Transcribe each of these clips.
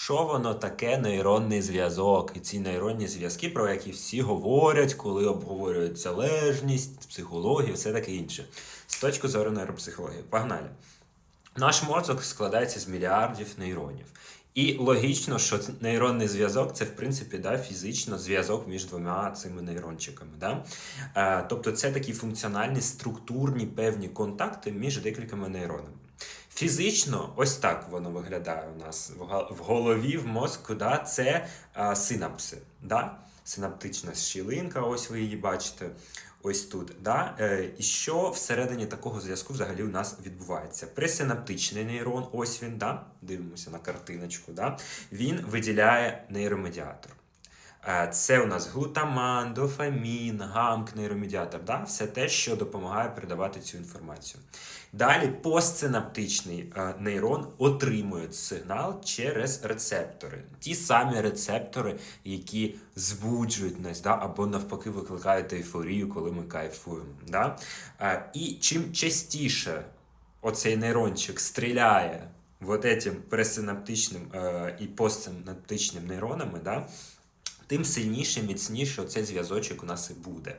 Що воно таке нейронний зв'язок? І ці нейронні зв'язки, про які всі говорять, коли обговорюють залежність, психологію, все таке інше. З точки зору нейропсихології. Погнали. Наш мозок складається з мільярдів нейронів. І логічно, що нейронний зв'язок це в принципі да, фізично зв'язок між двома цими нейрончиками. Да? Е, тобто це такі функціональні структурні певні контакти між декількома нейронами. Фізично, ось так воно виглядає у нас в голові, в мозку. Да? Це е, синапси. Да? Синаптична щілинка, ось ви її бачите. Ось тут, да? Е, і що всередині такого зв'язку взагалі у нас відбувається? Пресинаптичний нейрон, ось він, да? дивимося на картиночку, да? він виділяє нейромедіатор. Е, Це у нас глутаман, дофамін, гамк, нейромедіатор, да? все те, що допомагає передавати цю інформацію. Далі постсинаптичний е, нейрон отримує сигнал через рецептори. Ті самі рецептори, які збуджують нас, да? або навпаки викликають ейфорію, коли ми кайфуємо. Да? Е, І чим частіше оцей нейрончик стріляє вот этим пресинаптичним і постсинаптичним нейронами, да? Тим сильніше, міцніше цей зв'язочок у нас і буде.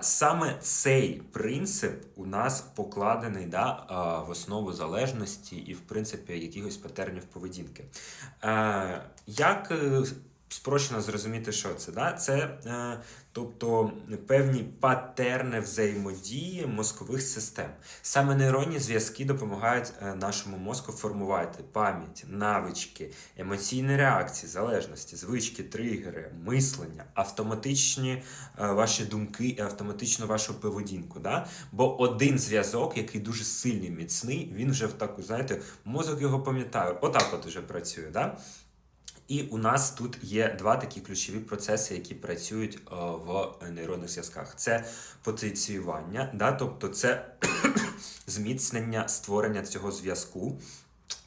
Саме цей принцип у нас покладений да, в основу залежності і, в принципі, якихось патернів поведінки. Як е, спрощено зрозуміти, що це? Да? Це е, тобто певні патерни взаємодії мозкових систем. Саме нейронні зв'язки допомагають е, нашому мозку формувати пам'ять, навички, емоційні реакції, залежності, звички, тригери, мислення, автоматичні е, ваші думки і автоматично вашу поведінку. Да? Бо один зв'язок, який дуже сильний, міцний, він вже в таку, знаєте, мозок його пам'ятає. Отак от уже працює. Да? І у нас тут є два такі ключові процеси, які працюють е, в нейронних зв'язках. Це потенціювання, да? тобто це зміцнення створення цього зв'язку.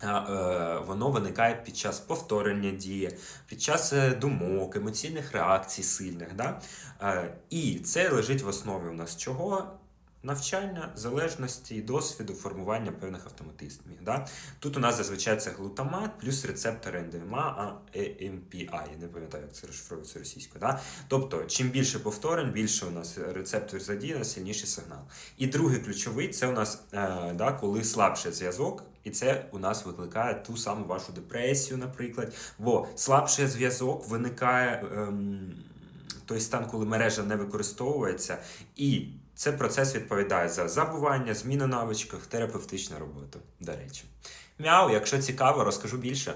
Е, Воно виникає під час повторення дії, під час е, думок, емоційних реакцій сильних. Да? Е, І це лежить в основі у нас чого? Навчання, залежності і досвіду формування певних автоматизмів. Да? Тут у нас зазвичай це глутамат плюс рецептори НДМА, а AMPA. Я не пам'ятаю, як це розшифровується російською. Да? Тобто, чим більше повторень, більше у нас рецептор задіяно, сильніший сигнал. І другий ключовий це у нас е, да, коли слабший зв'язок, і це у нас викликає ту саму вашу депресію, наприклад. Бо слабший зв'язок виникає ем, той стан, коли мережа не використовується, і цей процес відповідає за забування, зміну навичках, терапевтичну роботу. До речі, мяу, якщо цікаво, розкажу більше.